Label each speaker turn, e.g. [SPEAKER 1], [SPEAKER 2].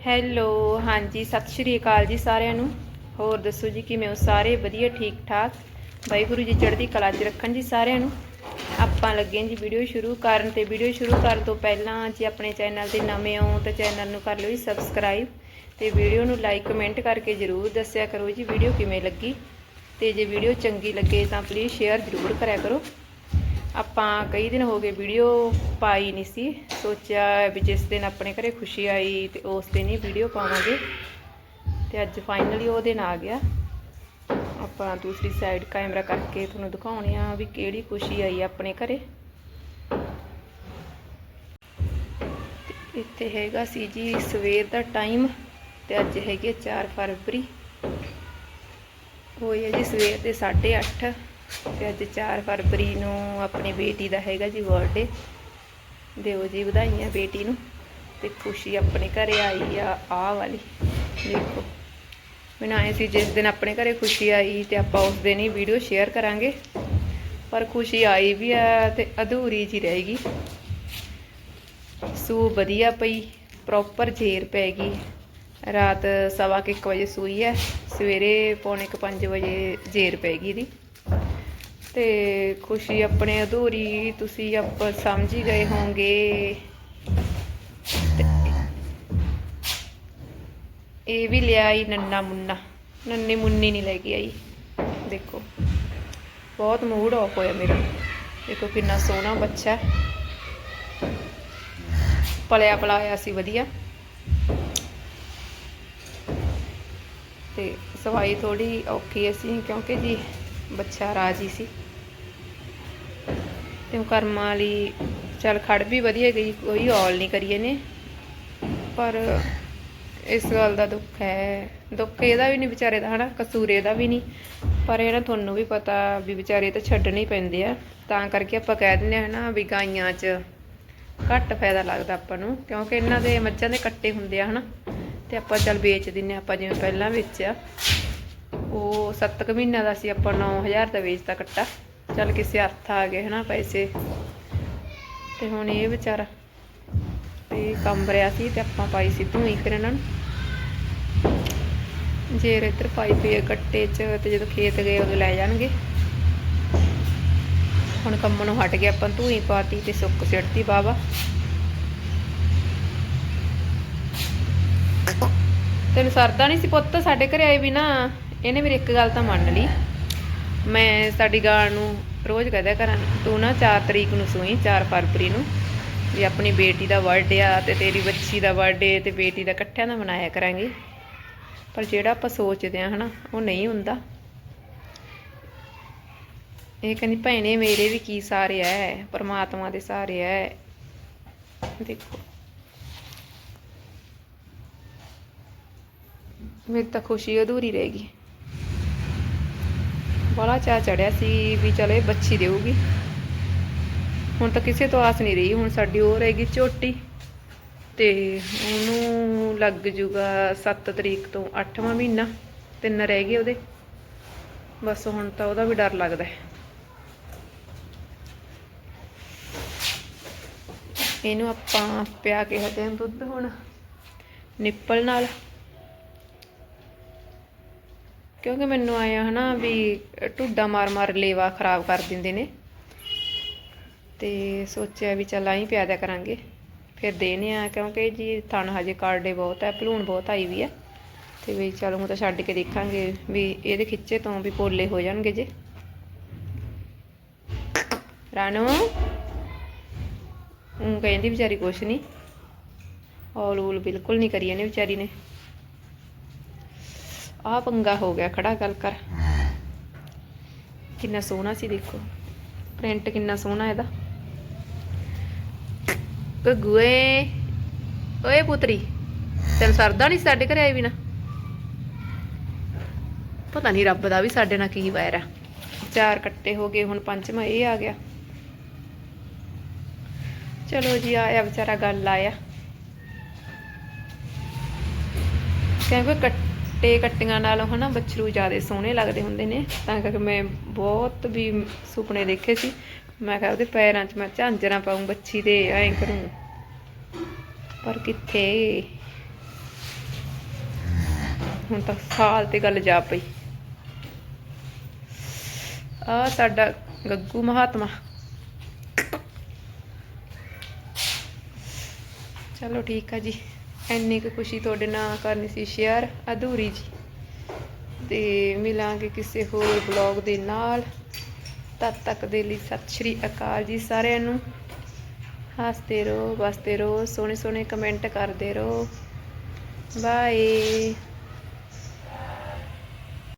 [SPEAKER 1] Hello, ਹਾਂਜੀ, ਸਤਿ ਸ਼੍ਰੀ ਅਕਾਲ ਜੀ ਸਾਰਿਆਂ ਨੂੰ। ਹੋਰ ਦੱਸੋ ਜੀ, ਕਿਵੇਂ ਹੋ? ਸਾਰੇ ਵਧੀਆ ਠੀਕ ਠਾਕ ਵਾਹਿਗੁਰੂ ਜੀ ਚੜ੍ਹਦੀ ਕਲਾ 'ਚ ਰੱਖਣ ਜੀ ਸਾਰਿਆਂ ਨੂੰ। ਆਪਾਂ ਲੱਗੇ ਹਾਂ ਜੀ ਵੀਡੀਓ ਸ਼ੁਰੂ ਕਰਨ ਤੇ ਵੀਡੀਓ ਸ਼ੁਰੂ ਕਰਨ ਤੋਂ ਪਹਿਲਾਂ ਜੇ ਆਪਣੇ ਚੈਨਲ ਤੇ ਨਵੇਂ ਹੋ ਤਾਂ ਚੈਨਲ ਨੂੰ ਕਰ ਲਓ ਜੀ ਸਬਸਕ੍ਰਾਈਬ ਤੇ ਵੀਡੀਓ ਨੂੰ ਲਾਈਕ, ਕਮੈਂਟ ਕਰਕੇ ਜਰੂਰ ਦੱਸਿਆ ਕਰੋ ਜੀ ਵੀਡੀਓ ਕਿਵੇਂ ਲੱਗੀ। ਤੇ ਜੇ ਵੀਡੀਓ ਚੰਗੀ ਲੱਗੇ ਤਾਂ ਪਲੀਜ਼ ਸ਼ੇਅਰ ਜਰੂਰ ਕਰਿਆ ਕਰੋ। ਆਪਾਂ ਕਈ ਦਿਨ ਹੋ ਗਏ ਵੀਡੀਓ ਪਾਈ ਨਹੀਂ ਸੀ। ਸੋਚਿਆ ਵੀ ਜਿਸ ਦਿਨ ਆਪਣੇ ਘਰੇ ਖੁਸ਼ੀ ਆਈ ਤੇ ਉਸ ਦਿਨ ਹੀ ਵੀਡੀਓ ਪਾਵਾਂਗੇ। ਤੇ ਅੱਜ ਫਾਈਨਲੀ ਉਹ ਦਿਨ ਆ ਗਿਆ। ਆਪਾਂ ਦੂਸਰੀ ਸਾਈਡ ਕੈਮਰਾ ਕਰਕੇ ਤੁਹਾਨੂੰ ਦਿਖਾਉਣੇ ਆ ਵੀ ਕਿਹੜੀ ਖੁਸ਼ੀ ਆਈ ਆਪਣੇ ਘਰੇ। ਇੱਥੇ ਹੈਗਾ ਸੀ ਜੀ ਸਵੇਰ ਦਾ ਟਾਈਮ ਤੇ ਅੱਜ ਹੈਗੇ 4 ਫਰਵਰੀ। ਹੋਈ ਹੈ ਜੀ ਸਵੇਰ ਦੇ 8:30 ਤੇ ਅੱਜ 4 ਫਰਵਰੀ ਨੂੰ ਆਪਣੀ ਬੇਟੀ ਦਾ ਹੈਗਾ ਜੀ ਬਰਥਡੇ ਦਿਓ ਜੀ ਵਧਾਈਆਂ ਬੇਟੀ ਨੂੰ। ਤੇ ਖੁਸ਼ੀ ਆਪਣੇ ਘਰੇ ਆਈ ਆ, ਆਹ ਵਾਲੀ। ਦੇਖੋ। ਮੈਨੂੰ ਆਏ ਸੀ ਜਿਸ ਦਿਨ ਆਪਣੇ ਘਰੇ ਖੁਸ਼ੀ ਆਈ ਤੇ ਆਪਾਂ ਉਸ ਦਿਨ ਹੀ ਵੀਡੀਓ ਸ਼ੇਅਰ ਕਰਾਂਗੇ। ਪਰ ਖੁਸ਼ੀ ਆਈ ਵੀ ਆ ਤੇ ਅਧੂਰੀ ਜੀ ਰਹੇਗੀ ਸੂ ਵਧੀਆ ਪਈ ਪ੍ਰੋਪਰ ਜੇਰ ਪੈ ਗਈ। ਰਾਤ ਸਵਾ ਕੁ ਇੱਕ ਵਜੇ ਸੂਈ ਹੈ, ਸਵੇਰੇ ਪੌਣੇ ਕੁ ਪੰਜ ਵਜੇ ਜੇਰ ਪੈ ਗਈ ਦੀ ਤੇ ਖੁਸ਼ੀ ਆਪਣੇ ਅਧੂਰੀ, ਤੁਸੀਂ ਆਪ ਸਮਝ ਹੀ ਗਏ ਹੋਵੋਗੇ। ਤੇ ਇਹ ਵੀ ਲਿਆਈ ਨੰਨਾ ਮੁੰਨਾ। ਨੰਨੀ ਮੁੰਨੀ ਨਹੀਂ ਲੈ ਕੇ ਆਈ। ਦੇਖੋ, ਬਹੁਤ ਮੂਡ ਆਫ ਹੋਇਆ ਮੇਰਾ। ਦੇਖੋ ਕਿੰਨਾ ਸੋਹਣਾ ਬੱਚਾ। ਪਲਿਆ ਪਲਾਇਆ ਸੀ ਵਧੀਆ। ਤੇ ਸਫ਼ਾਈ ਥੋੜੀ ਔਖੀ ਸੀ, ਕਿਉਂਕਿ ਜੀ ਬੱਚਾ ਰਾਜੀ ਸੀ। ਤੇ ਉਹ ਕਰਮਾਂ ਵਾਲੀ, ਚੱਲ ਖੜ ਵੀ ਵਧੀਆ ਗਈ, ਕੋਈ ਔਲ ਨਹੀਂ ਕਰੀ ਇਹਨੇ। ਪਰ ਇਸ ਗੱਲ ਦਾ ਦੁੱਖ ਹੈ। ਦੁੱਖ ਇਹਦਾ ਵੀ ਨਹੀਂ ਵਿਚਾਰੇ ਦਾ, ਹਨਾ? ਕਸੂਰ ਇਹਦਾ ਵੀ ਨਹੀਂ। ਪਰ ਇਹ ਨਾ ਤੁਹਾਨੂੰ ਵੀ ਪਤਾ ਵੀ ਵਿਚਾਰੇ ਤਾਂ ਛੱਡਣੇ ਹੀ ਪੈਂਦੇ ਆ। ਤਾਂ ਕਰਕੇ ਆਪਾਂ ਕਹਿ ਦਿੰਦੇ ਆ, ਹਨਾ, ਵੀ ਗਾਈਆਂ 'ਚ ਘੱਟ ਫਾਇਦਾ ਲੱਗਦਾ ਆਪਾਂ ਨੂੰ, ਕਿਉਂਕਿ ਇਹਨਾਂ ਦੇ ਮੱਝਾਂ ਦੇ ਕੱਟੇ ਹੁੰਦੇ ਆ, ਹਨਾ? ਤੇ ਆਪਾਂ ਚੱਲ ਵੇਚ ਦਿੰਨੇ ਆਪਾਂ ਜਿਵੇਂ ਪਹਿਲਾਂ ਵੇਚਿਆ। ਉਹ 7 ਕੁ ਮਹੀਨਿਆਂ ਦਾ ਸੀ, ਆਪਾਂ 9000 ਦਾ ਵੇਚਤਾ ਕੱਟਾ। ਚੱਲ ਕਿਸੇ ਅਰਥ ਆ ਗਏ ਹਨਾ ਪੈਸੇ। ਤੇ ਹੁਣ ਇਹ ਵਿਚਾਰਾ ਤੇ ਕੰਮ ਰਿਆ ਸੀ ਤੇ ਆਪਾਂ ਪਾਈ ਸੀ ਧੂਈ ਫਿਰ ਇਹਨਾਂ ਨੂੰ। ਜੇਰ ਇੱਧਰ ਪਾਈ ਪਈ ਆ ਕੱਟੇ 'ਚ ਤੇ ਜਦੋਂ ਖੇਤ ਗਏ ਉਦੋਂ ਲੈ ਜਾਣਗੇ। ਹੁਣ ਕੰਮ ਨੂੰ ਹਟ ਗਿਆ ਆਪਾਂ ਧੂਈ ਪਾਤੀ ਤੇ ਸੁੱਕ ਸਿੜਤੀ ਬਾਵਾ ਤੈਨੂੰ ਸਰਦਾ ਨਹੀਂ ਸੀ ਪੁੱਤ ਸਾਡੇ ਘਰੇ ਆਏ ਵੀ ਨਾ ਇਹਨੇ ਮੇਰੀ ਇੱਕ ਗੱਲ ਤਾਂ ਮੰਨ ਲਈ। ਮੈਂ ਸਾਡੀ ਗਾਂ ਨੂੰ ਰੋਜ਼ ਕਹਦਿਆ ਕਰਾਂ ਤੂੰ ਨਾ 4 ਤਰੀਕ ਨੂੰ ਸੂਈ 4 ਫਰਵਰੀ ਨੂੰ, ਵੀ ਆਪਣੀ ਬੇਟੀ ਦਾ ਬਰਥਡੇ ਆ ਤੇ ਤੇਰੀ ਬੱਚੀ ਦਾ ਬਰਥਡੇ ਤੇ ਬੇਟੀ ਦਾ ਇਕੱਠਿਆਂ ਦਾ ਮਨਾਇਆ ਕਰਾਂਗੇ। ਪਰ ਜਿਹੜਾ ਆਪਾਂ ਸੋਚਦੇ ਆ, ਹਨਾ, ਉਹ ਨਹੀਂ ਹੁੰਦਾ। ਇਹ ਕਹਿੰਦੀ, ਭੈਣੇ, ਮੇਰੇ ਵੀ ਕੀ ਸਾਰੇ ਐ, ਪਰਮਾਤਮਾ ਦੇ ਸਾਰੇ ਐ। ਦੇਖੋ। ਮੇਰੀ ਤਾਂ ਖੁਸ਼ੀ ਅਧੂਰੀ ਰਹਿ ਗਈ। ਬੜਾ ਚਾਅ ਚੜਿਆ ਸੀ ਵੀ ਚਲੇ ਬੱਚੀ ਦੇਊਗੀ। ਹੁਣ ਤਾਂ ਕਿਸੇ ਤੋਂ ਆਸ ਨਹੀਂ ਰਹੀ, ਹੁਣ ਸਾਡੀ ਉਹ ਰਹੇਗੀ ਝੋਟੀ ਤੇ ਉਹਨੂੰ ਲੱਗ ਜੂਗਾ 7 ਤਰੀਕ ਤੋਂ 8ਵਾਂ ਮਹੀਨਾ, ਤਿੰਨ ਰਹਿ ਗਏ ਉਹਦੇ। ਬਸ ਹੁਣ ਤਾਂ ਉਹਦਾ ਵੀ ਡਰ ਲੱਗਦਾ ਇਹਨੂੰ ਆਪਾਂ ਪਿਆ ਕੇ ਹਟੇ ਦੁੱਧ ਹੁਣ, ਨਿੱਪਲ ਨਾਲ। ਕਿਉਂਕਿ ਮੈਨੂੰ ਆਇਆ ਹਨਾ ਵੀ ਢੁੱਡਾ ਮਾਰ ਮਾਰ ਲੇਵਾ ਖਰਾਬ ਕਰ ਦਿੰਦੇ ਨੇ। ਤੇ ਸੋਚਿਆ ਵੀ ਚੱਲ ਆਈ ਪਿਆ ਦਿਆ ਕਰਾਂਗੇ। ਫਿਰ ਦੇਣੇ ਆ ਕਿਉਂਕਿ ਜੀ ਥਣ ਹਜੇ ਕਾਰਡੇ ਬਹੁਤ ਹੈ ਭਲੂਣ ਬਹੁਤ ਆਈ ਵੀ ਹੈ ਤੇ ਵੀ ਚਲ ਹੁਣ ਤਾਂ ਛੱਡ ਕੇ ਦੇਖਾਂਗੇ ਵੀ ਇਹਦੇ ਖਿੱਚੇ ਤੋਂ ਵੀ ਪੋਲੇ ਹੋ ਜਾਣਗੇ ਜੇ। ਰਾਣੋ ਉਹ ਕਹਿੰਦੀ ਵਿਚਾਰੀ ਕੁਛ ਨਹੀਂ ਔਲ ਊਲ ਬਿਲਕੁਲ ਨਹੀਂ ਕਰੀ ਇਹਨੇ ਵਿਚਾਰੀ ਨੇ। ਆਹ ਪੰਗਾ ਹੋ ਗਿਆ, ਖੜਾ ਗੱਲ ਕਰ। ਕਿੰਨਾ ਸੋਹਣਾ ਸੀ ਦੇਖੋ। ਪ੍ਰਿੰਟ ਕਿੰਨਾ ਸੋਹਣਾ ਇਹਦਾ। ਗੱਗੂਏ ਓਏ ਪੁੱਤਰੀ, ਤੈਨੂੰ ਸਰਦਾ ਨਹੀਂ ਸਾਡੇ ਘਰੇ ਆਈ ਵੀ ਨਾ ਪਤਾ ਨਹੀਂ ਰੱਬ ਦਾ ਵੀ ਸਾਡੇ ਨਾਲ ਕੀ ਵਾਇਰ ਆ। ਚਾਰ ਕੱਟੇ ਹੋ ਗਏ, ਹੁਣ ਪੰਜਵਾਂ ਇਹ ਆ ਗਿਆ। ਚਲੋ ਜੀ ਆਇਆ ਵਿਚਾਰਾ ਗੱਲ ਆਇਆ। ਕਹਿੰਦੇ ਕੱਟੇ ਕੱਟੀਆਂ ਨਾਲ ਹਨਾ ਬੱਛਰੂ ਜ਼ਿਆਦਾ ਸੋਹਣੇ ਲੱਗਦੇ ਹੁੰਦੇ ਨੇ, ਤਾਂ ਕਰਕੇ ਮੈਂ ਬਹੁਤ ਵੀ ਸੁਪਨੇ ਦੇਖੇ ਸੀ। ਮੈਂ ਕਿਹਾ ਉਹਦੇ ਪੈਰਾਂ 'ਚ ਮੈਂ ਝਾਂਜਰਾਂ ਪਾਉਂ ਬੱਚੀ ਦੇ ਐਂ ਕਰੂੰ। ਪਰ ਕਿੱਥੇ? ਹੁਣ ਤਾਂ ਸਾਲ ਤੇ ਗੱਲ ਜਾ ਪਈ। ਆ ਸਾਡਾ ਗੱਗੂ ਮਹਾਤਮਾ। ਚਲੋ ਠੀਕ ਆ ਜੀ। ਇੰਨੀ ਕੁ ਖੁਸ਼ੀ ਤੁਹਾਡੇ ਨਾਲ ਕਰਨੀ ਸੀ ਸ਼ੇਅਰ, ਅਧੂਰੀ ਜੀ। ਤੇ ਮਿਲਾਂਗੇ ਕਿਸੇ ਹੋਰ ਬਲੌਗ ਦੇ ਨਾਲ। ਤਦ ਤੱਕ ਦੇ ਲਈ ਸਤਿ ਸ਼੍ਰੀ ਅਕਾਲ ਜੀ ਸਾਰਿਆਂ ਨੂੰ। ਹੱਸਦੇ ਰਹੋ, ਵਸਦੇ ਰਹੋ ਸੋਹਣੇ ਸੋਹਣੇ ਕਮੈਂਟ ਕਰਦੇ ਰਹੋ। ਬਾਏ